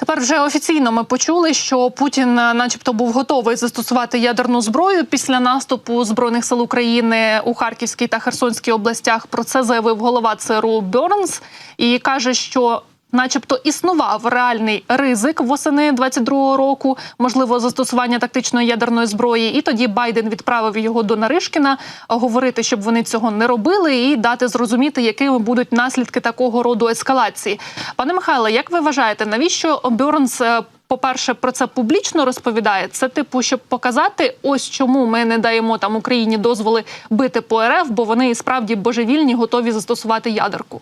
Тепер вже офіційно ми почули, що Путін, е, начебто, був готовий застосувати ядерну зброю після наступу збройних сил України у Харківській та Херсонській областях. Про це заявив голова ЦРУ Бернс і каже, що. Начебто існував реальний ризик восени 22-го року, можливо, застосування тактичної ядерної зброї. І тоді Байден відправив його до Наришкіна говорити, щоб вони цього не робили, і дати зрозуміти, якими будуть наслідки такого роду ескалації. Пане Михайле, як ви вважаєте, навіщо Бьорнс, е, по-перше, про це публічно розповідає? Це типу, щоб показати, ось чому ми не даємо там Україні дозволи бити по РФ, бо вони справді божевільні, готові застосувати ядерку.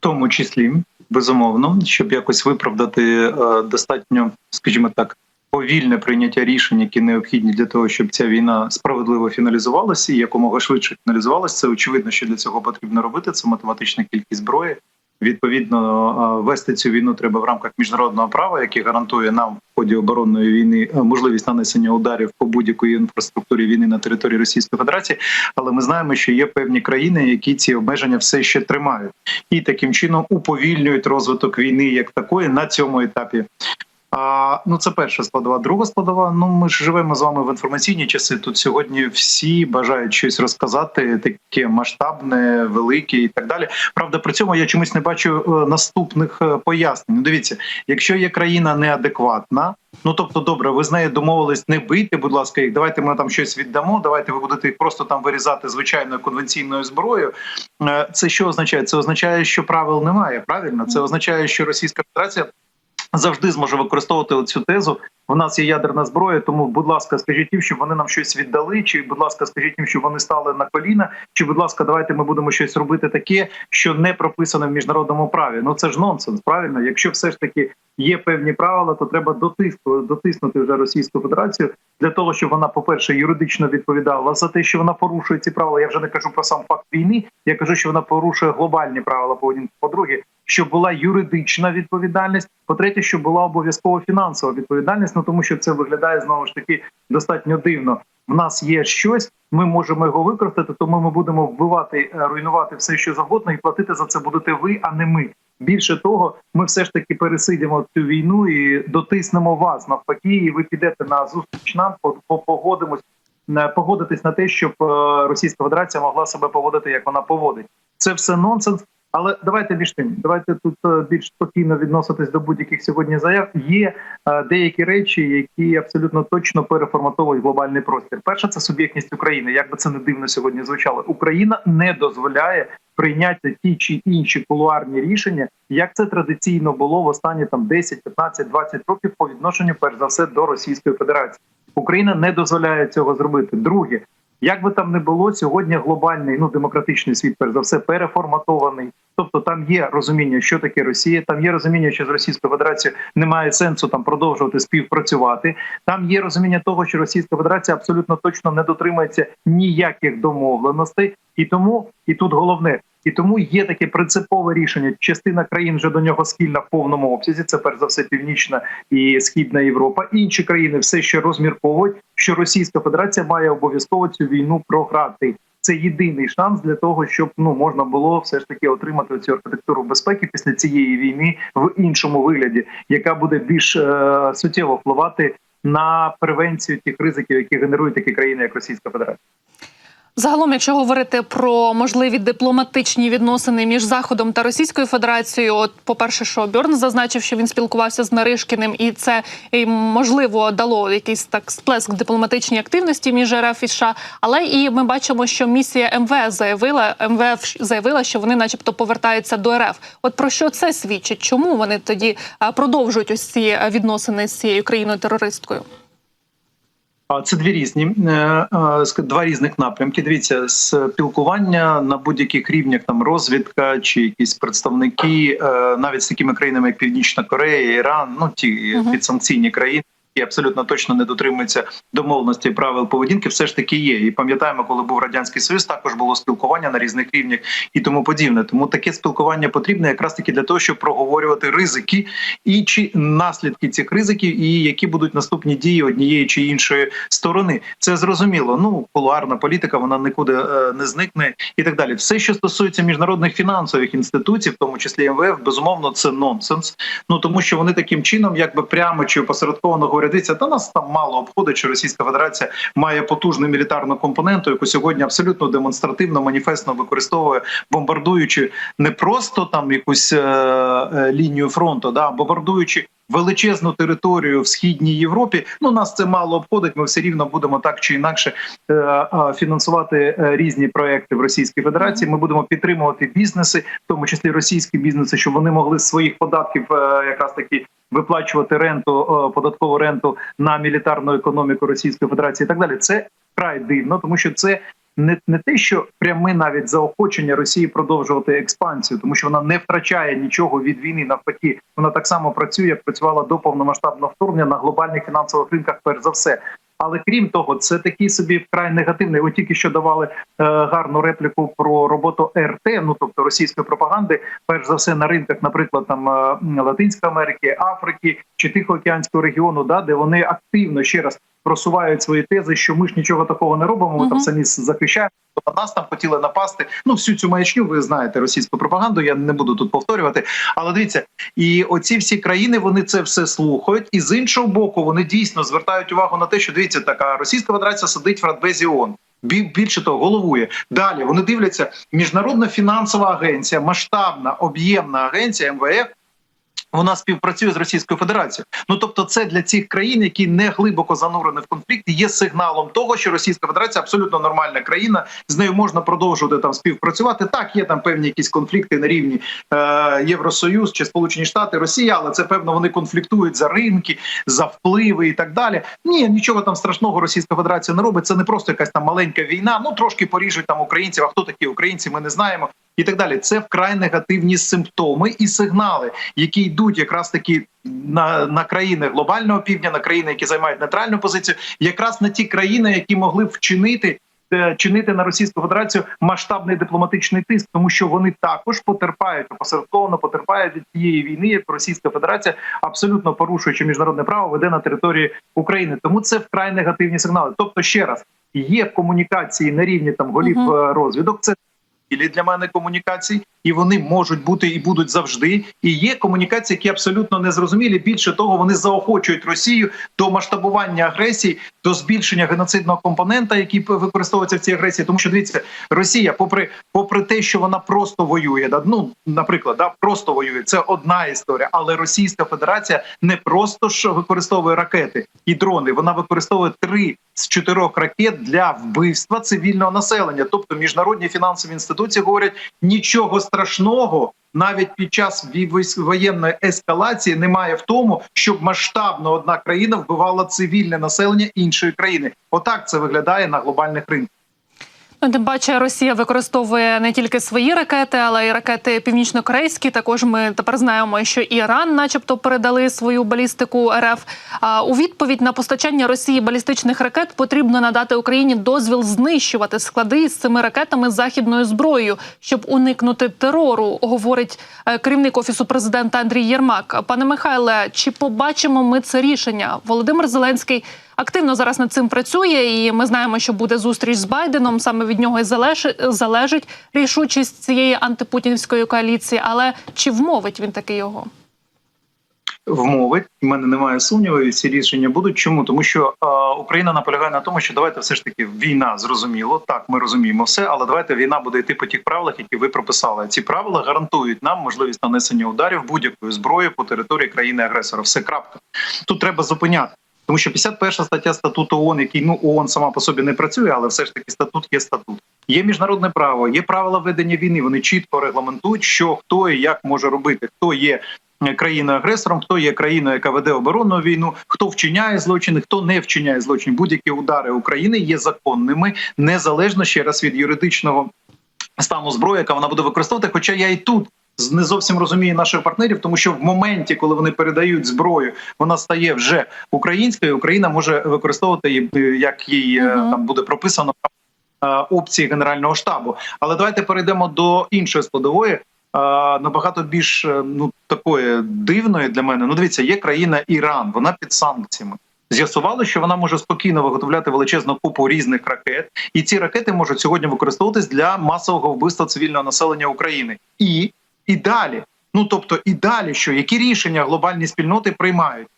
Тому числі безумовно, щоб якось виправдати е, достатньо, скажімо так, повільне прийняття рішень, які необхідні для того, щоб ця війна справедливо фіналізувалася і якомога швидше фіналізувалася. Це очевидно, що для цього потрібно робити. Це математична кількість зброї. Відповідно, е, вести цю війну треба в рамках міжнародного права, яке гарантує нам в ході оборонної війни е, можливість нанесення ударів по будь-якої інфраструктурі війни на території Російської Федерації. Але ми знаємо, що є певні країни, які ці обмеження все ще тримають, і таким чином уповільнюють розвиток війни як такої на цьому етапі. А, ну це перша складова. Друга складова. Ну ми ж живемо з вами в інформаційні часи. Тут сьогодні всі бажають щось розказати, таке масштабне, велике і так далі. Правда, при цьому я чомусь не бачу е, наступних е, пояснень. Ну, дивіться, якщо є країна неадекватна. Ну тобто, добре, ви з нею домовились не бити, будь ласка, їх давайте ми там щось віддамо. Давайте ви будете їх просто там вирізати звичайною конвенційною зброєю. Е, Це що означає? Це означає, що правил немає. Правильно, це означає, що Російська Федерація завжди зможе використовувати цю тезу. В нас є ядерна зброя, тому, будь ласка, скажіть їм, щоб вони нам щось віддали, чи будь ласка, скажіть їм, щоб вони стали на коліна, чи будь ласка, давайте ми будемо щось робити таке, що не прописане в міжнародному праві. Ну це ж нонсенс, правильно? Якщо все ж таки є певні правила, то треба дотиснути, дотиснути вже Російську Федерацію для того, щоб вона, по перше, юридично відповідала за те, що вона порушує ці правила. Я вже не кажу про сам факт війни. Я кажу, що вона порушує глобальні правила поведінки. По-друге, щоб була юридична відповідальність. По-третє, щоб була обов'язково фінансова відповідальність. Ну тому що це виглядає знову ж таки достатньо дивно. В нас є щось, ми можемо його використати, тому ми будемо вбивати, е, руйнувати все, що завгодно, і платити за це будете ви, а не ми. Більше того, ми все ж таки пересидимо цю війну і дотиснемо вас навпаки, і ви підете на зустріч нам, по- по- погодимось на- погодитись на те, щоб е, Російська Федерація могла себе поводити, як вона поводить. Це все нонсенс. Але давайте між тим, давайте тут е, більш спокійно відноситись до будь-яких сьогодні заяв. Є е, деякі речі, які абсолютно точно переформатовують глобальний простір. Перша це суб'єктність України. Як би це не дивно сьогодні звучало, Україна не дозволяє прийняти ті чи інші кулуарні рішення, як це традиційно було в останні там 10, 15, 20 років по відношенню, перш за все, до Російської Федерації. Україна не дозволяє цього зробити. Друге, як би там не було, сьогодні глобальний ну демократичний світ, перш за все, переформатований. Тобто там є розуміння, що таке Росія, там є розуміння, що з Російською Федерацією немає сенсу там продовжувати співпрацювати. Там є розуміння того, що Російська Федерація абсолютно точно не дотримується ніяких домовленостей, і тому і тут головне. І тому є таке принципове рішення. Частина країн вже до нього схильна в повному обсязі. Це перш за все північна і східна Європа. Інші країни все ще розмірковують, що Російська Федерація має обов'язково цю війну програти. Це єдиний шанс для того, щоб ну можна було все ж таки отримати цю архітектуру безпеки після цієї війни в іншому вигляді, яка буде більш е, суттєво впливати на превенцію тих ризиків, які генерують такі країни, як Російська Федерація. Загалом, якщо говорити про можливі дипломатичні відносини між Заходом та Російською Федерацією, от по перше, що Бьорн зазначив, що він спілкувався з Наришкіним, і це можливо дало якийсь так сплеск дипломатичній активності між РФ і США. Але і ми бачимо, що місія МВС заявила МВФ заявила, що вони, начебто, повертаються до РФ. От про що це свідчить? Чому вони тоді продовжують ось ці відносини з цією країною терористкою? Це дві різні е, е, два різних напрямки. Дивіться, спілкування на будь-яких рівнях, там розвідка чи якісь представники, е, навіть з такими країнами, як Північна Корея, Іран, ну ті підсанкційні країни, який абсолютно точно не дотримується домовленості і правил поведінки, все ж таки є. І пам'ятаємо, коли був радянський союз, також було спілкування на різних рівнях і тому подібне. Тому таке спілкування потрібне якраз таки для того, щоб проговорювати ризики і чи наслідки цих ризиків, і які будуть наступні дії однієї чи іншої сторони. Це зрозуміло. Ну кулуарна політика вона нікуди е, не зникне і так далі. Все, що стосується міжнародних фінансових інституцій, в тому числі МВФ, безумовно, це нонсенс. Ну тому що вони таким чином, якби прямо чи опосередковано говорять, «Дивіться, та нас там мало обходить, що Російська Федерація має потужну мілітарну компоненту, яку сьогодні абсолютно демонстративно, маніфестно використовує, бомбардуючи не просто там якусь е, е, лінію фронту, да бомбардуючи. Величезну територію в східній Європі. Ну нас це мало обходить. Ми все рівно будемо так чи інакше е, е, фінансувати е, різні проекти в Російській Федерації. Ми будемо підтримувати бізнеси, в тому числі російські бізнеси, щоб вони могли з своїх податків е, якраз таки виплачувати ренту, е, податкову ренту на мілітарну економіку Російської Федерації. І так далі. Це край дивно, тому що це. Не не те, що пряме навіть заохочення Росії продовжувати експансію, тому що вона не втрачає нічого від війни. Навпаки, вона так само працює, як працювала до повномасштабного вторгнення на глобальних фінансових ринках. Перш за все, але крім того, це такий собі вкрай негативний. Ви тільки що давали е, гарну репліку про роботу РТ, ну тобто російської пропаганди, перш за все на ринках, наприклад, там е, Латинської Америки, Африки чи Тихоокеанського регіону, да, де вони активно ще раз просувають свої тези, що ми ж нічого такого не робимо. Ми Мгм. там самі захищаємо. На нас там хотіли напасти. Ну всю цю маячню, ви знаєте російську пропаганду. Я не буду тут повторювати. Але дивіться, і оці всі країни вони це все слухають, і з іншого боку, вони дійсно звертають увагу на те, що дивіться, така Російська Федерація сидить в Радбезі ООН. Бі- Більше того, головує далі. Вони дивляться, міжнародна фінансова агенція, масштабна об'ємна агенція МВФ. Вона співпрацює з Російською Федерацією. Ну тобто, це для цих країн, які не глибоко занурені в конфлікт, є сигналом того, що Російська Федерація абсолютно нормальна країна. З нею можна продовжувати там співпрацювати. Так, є там певні якісь конфлікти на рівні е, Євросоюз чи Сполучені Штати, Росія, але це певно вони конфліктують за ринки, за впливи і так далі. Ні, нічого там страшного Російська Федерація не робить. Це не просто якась там маленька війна. Ну трошки поріжуть там українців. А хто такі українці? Ми не знаємо. І так далі, це вкрай негативні симптоми і сигнали, які якраз таки на, на країни глобального півдня, на країни, які займають нейтральну позицію, якраз на ті країни, які могли б вчинити. е, Чинити на Російську Федерацію масштабний дипломатичний тиск, тому що вони також потерпають опосередковано потерпають від цієї війни, як Російська Федерація абсолютно порушуючи міжнародне право, веде на території України. Тому це вкрай негативні сигнали. Тобто, ще раз є комунікації на рівні там голів Мгм. е, розвідок. Це для мене комунікацій, і вони можуть бути і будуть завжди. І є комунікації, які абсолютно незрозумілі. Більше того, вони заохочують Росію до масштабування агресії, до збільшення геноцидного компонента, який використовується в цій агресії. Тому що дивіться, Росія, попри попри те, що вона просто воює, да, ну наприклад, да, просто воює. Це одна історія, але Російська Федерація не просто ж використовує ракети і дрони. Вона використовує три з чотирьох ракет для вбивства цивільного населення. Тобто міжнародні фінансові інституції говорять нічого страшного. Навіть під час воєнної ескалації немає в тому, щоб масштабно одна країна вбивала цивільне населення іншої країни. Отак це виглядає на глобальних ринках. Ну, Тим паче Росія використовує не тільки свої ракети, але й ракети північно-корейські. Також ми тепер знаємо, що Іран, начебто, передали свою балістику РФ. У відповідь на постачання Росії балістичних ракет потрібно надати Україні дозвіл знищувати склади з цими ракетами західною зброєю, щоб уникнути терору, говорить е, керівник офісу президента Андрій Єрмак. Пане Михайле, чи побачимо ми це рішення? Володимир Зеленський активно зараз над цим працює, і ми знаємо, що буде зустріч з Байденом. Саме від нього і залежить, рішучість цієї антипутінської коаліції. Але чи вмовить він таки його? вмовить. У мене немає сумніву, і ці рішення будуть. Чому тому, що е, Україна наполягає на тому, що давайте все ж таки війна зрозуміло. Так, ми розуміємо все, але давайте війна буде йти по тих правилах, які ви прописали. Ці правила гарантують нам можливість нанесення ударів будь-якою зброєю по території країни агресора. Все крапка. Тут треба зупиняти. Тому що 51 стаття статуту ООН, який ну ООН сама по собі не працює, але все ж таки статут є статут. Є міжнародне право, є правила ведення війни. Вони чітко регламентують, що хто і як може робити, хто є країною-агресором, хто є країною, яка веде оборонну війну, хто вчиняє злочини, хто не вчиняє злочин. Будь-які удари України є законними незалежно ще раз від юридичного стану зброї, яка вона буде використовувати. Хоча я і тут не зовсім розуміє наших партнерів, тому що в моменті, коли вони передають зброю, вона стає вже українською. Україна може використовувати її, е, як їй Мгм. там буде прописано е, опції Генерального штабу. Але давайте перейдемо до іншої складової. Набагато більш ну такої дивної для мене. Ну, дивіться, є країна Іран, вона під санкціями. З'ясували, що вона може спокійно виготовляти величезну купу різних ракет, і ці ракети можуть сьогодні використовуватись для масового вбивства цивільного населення України. І, і далі. Ну тобто, і далі, що які рішення глобальні спільноти приймають?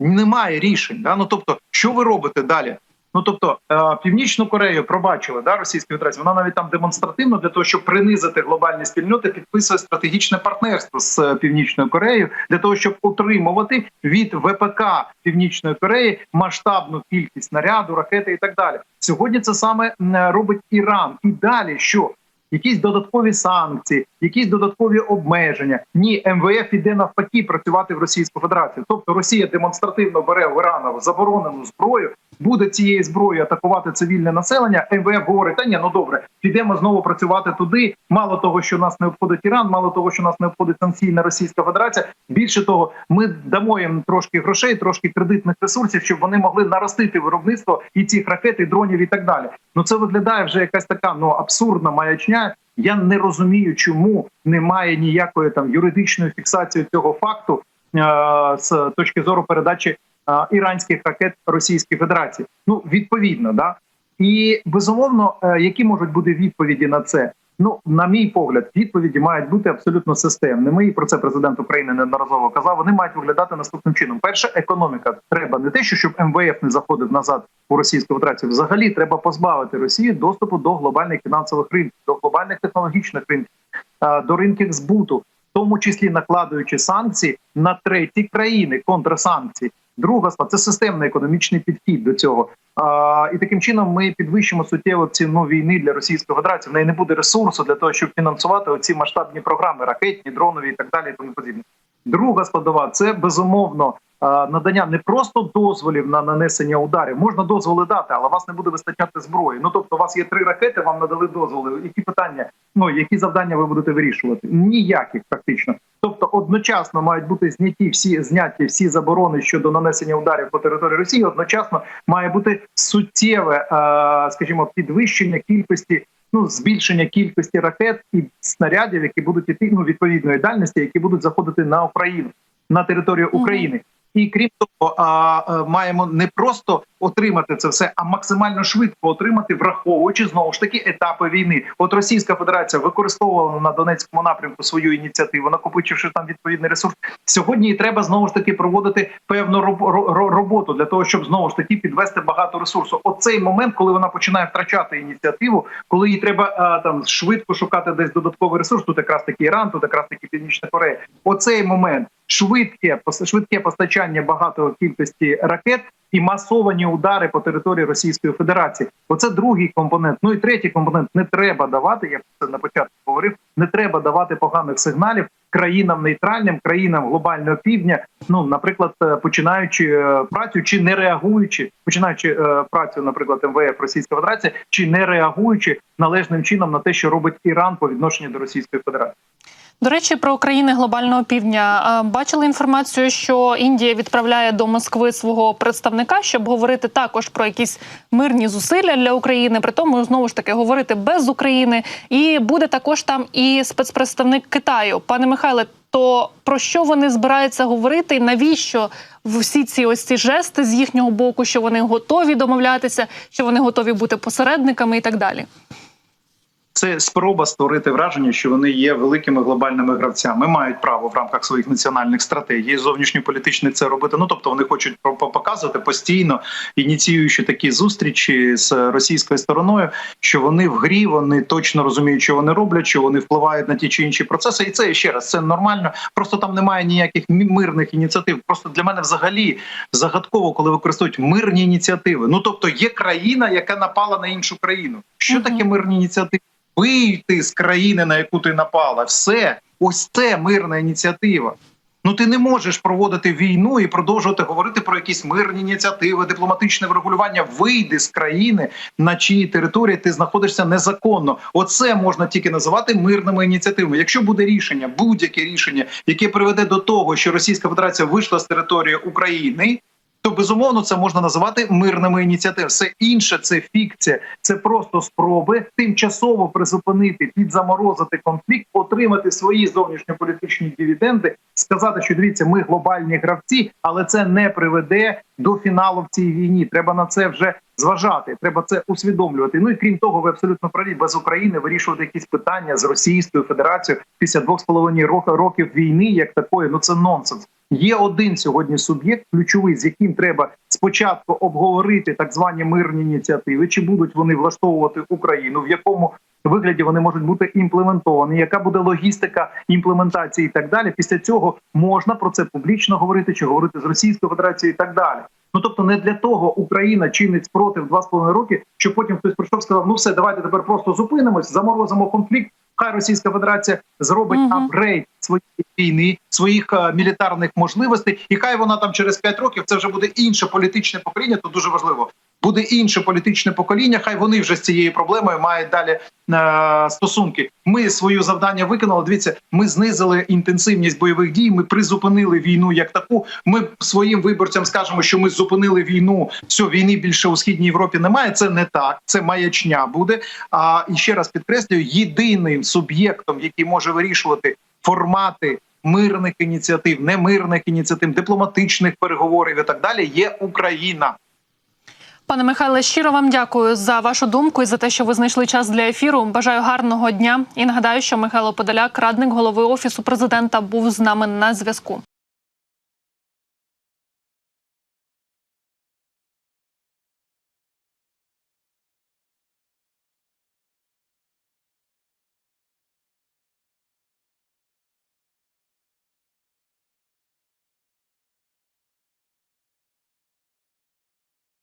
Немає рішень. Да? Ну тобто, що ви робите далі? Ну тобто, е, північну Корею пробачили да, Російська Федерація. Вона навіть там демонстративно для того, щоб принизити глобальні спільноти, підписує стратегічне партнерство з е, північною Кореєю для того, щоб утримувати від ВПК Північної Кореї масштабну кількість снаряду, ракети і так далі. Сьогодні це саме робить Іран. І далі що? Якісь додаткові санкції, якісь додаткові обмеження. Ні, МВФ іде навпаки працювати в Російську Федерацію. Тобто Росія демонстративно бере в Ірана заборонену зброю, буде цією зброєю атакувати цивільне населення. МВФ говорить: та ні, ну добре, підемо знову працювати туди. Мало того, що нас не обходить Іран, мало того, що нас не обходить санкційна Російська Федерація. Більше того, ми дамо їм трошки грошей, трошки кредитних ресурсів, щоб вони могли наростити виробництво і цих ракет, і дронів, і так далі. Ну це виглядає вже якась така ну абсурдна маячня. Я не розумію, чому немає ніякої там юридичної фіксації цього факту е- з точки зору передачі е, іранських ракет Російській Федерації. Ну відповідно, да і безумовно, е, які можуть бути відповіді на це? Ну, на мій погляд, відповіді мають бути абсолютно системними. І про це президент України неодноразово казав. Вони мають виглядати наступним чином. Перше, економіка треба не те, що щоб МВФ не заходив назад у Російську Федерацію. Взагалі треба позбавити Росію доступу до глобальних фінансових ринків, до глобальних технологічних ринків, до ринків збуту, в тому числі накладуючи санкції на треті країни, контрсанкції. Друга це системний економічний підхід до цього. А, і таким чином ми підвищимо суттєво ціну війни для Російської Федерації. В неї не буде ресурсу для того, щоб фінансувати оці масштабні програми, ракетні, дронові і так далі. І тому подібне. Друга складова це безумовно надання не просто дозволів на нанесення ударів. Можна дозволи дати, але вас не буде вистачати зброї. Ну тобто, у вас є три ракети, вам надали дозволи. Які питання? Ну які завдання ви будете вирішувати? Ніяких практично. Тобто одночасно мають бути зняті всі зняті всі заборони щодо нанесення ударів по території Росії. Одночасно має бути суттєве, е, скажімо, підвищення кількості. Ну, збільшення кількості ракет і снарядів, які будуть іти ну відповідної дальності, які будуть заходити на Україну на територію України. І крім того, а, маємо не просто отримати це все, а максимально швидко отримати, враховуючи знову ж таки етапи війни. От Російська Федерація використовувала на Донецькому напрямку свою ініціативу, накопичивши там відповідний ресурс. Сьогодні і треба знову ж таки проводити певну роб- ро- ро- роботу для того, щоб знову ж таки підвести багато ресурсу. Оцей момент, коли вона починає втрачати ініціативу, коли їй треба а, там швидко шукати десь додатковий ресурс. Тут якраз таки Іран, тут якраз таки Північна Корея. Оцей момент швидке швидке постачання багатої кількості ракет і масовані удари по території Російської Федерації. Оце другий компонент. Ну і третій компонент не треба давати. Я це на початку говорив. Не треба давати поганих сигналів країнам нейтральним, країнам глобального півдня. Ну, наприклад, е, починаючи е, працю чи не реагуючи, починаючи е, працю, наприклад, МВФ Російська Федерація, чи не реагуючи належним чином на те, що робить Іран по відношенню до Російської Федерації. До речі, про країни глобального півдня бачили інформацію, що Індія відправляє до Москви свого представника, щоб говорити також про якісь мирні зусилля для України. При тому знову ж таки говорити без України. І буде також там і спецпредставник Китаю. Пане Михайле, то про що вони збираються говорити? І навіщо всі ці ось ці жести з їхнього боку, що вони готові домовлятися, що вони готові бути посередниками і так далі? Це спроба створити враження, що вони є великими глобальними гравцями, мають право в рамках своїх національних стратегій зовнішньополітичних це робити. Ну тобто вони хочуть по- по- показувати постійно, ініціюючи такі зустрічі з російською стороною, що вони в грі, вони точно розуміють, що вони роблять, що вони впливають на ті чи інші процеси. І це ще раз це нормально. Просто там немає ніяких мирних ініціатив. Просто для мене взагалі загадково, коли використовують мирні ініціативи. Ну тобто є країна, яка напала на іншу країну. Що таке мирні ініціативи? Вийти з країни, на яку ти напала, все ось це мирна ініціатива. Ну ти не можеш проводити війну і продовжувати говорити про якісь мирні ініціативи, дипломатичне врегулювання. Вийди з країни, на чиїй території ти знаходишся незаконно. Оце можна тільки називати мирними ініціативами. Якщо буде рішення, будь-яке рішення, яке приведе до того, що Російська Федерація вийшла з території України. То безумовно це можна називати мирними ініціативами. Все інше це фікція, це просто спроби тимчасово призупинити, підзаморозити конфлікт, отримати свої зовнішньополітичні дивіденди, сказати, що дивіться, ми глобальні гравці, але це не приведе до фіналу в цій війні. Треба на це вже зважати. Треба це усвідомлювати. Ну і крім того, ви абсолютно праві без України вирішувати якісь питання з Російською Федерацією після двох з половиною років війни, як такої. Ну це нонсенс. Є один сьогодні суб'єкт, ключовий, з яким треба спочатку обговорити так звані мирні ініціативи, чи будуть вони влаштовувати Україну, в якому вигляді вони можуть бути імплементовані, яка буде логістика імплементації і так далі. Після цього можна про це публічно говорити, чи говорити з Російською Федерацією і так далі. Ну тобто не для того Україна чинить спротив два з половиною роки, що потім хтось прийшов сказав: ну все, давайте тепер просто зупинимось, заморозимо конфлікт. Хай Російська Федерація зробить Мгм. апгрейд своєї війни, своїх а, мілітарних можливостей, і хай вона там через 5 років це вже буде інше політичне покоління. То дуже важливо. Буде інше політичне покоління. Хай вони вже з цією проблемою мають далі е, стосунки. Ми свою завдання виконали. Дивіться, ми знизили інтенсивність бойових дій. Ми призупинили війну як таку. Ми своїм виборцям скажемо, що ми зупинили війну. Все, війни більше у східній Європі немає. Це не так. Це маячня буде. А і ще раз підкреслюю, єдиним суб'єктом, який може вирішувати формати. Мирних ініціатив, немирних ініціатив, дипломатичних переговорів і так далі є Україна. Пане Михайле, щиро вам дякую за вашу думку і за те, що ви знайшли час для ефіру. Бажаю гарного дня і нагадаю, що Михайло Подоляк, радник голови офісу президента, був з нами на зв'язку.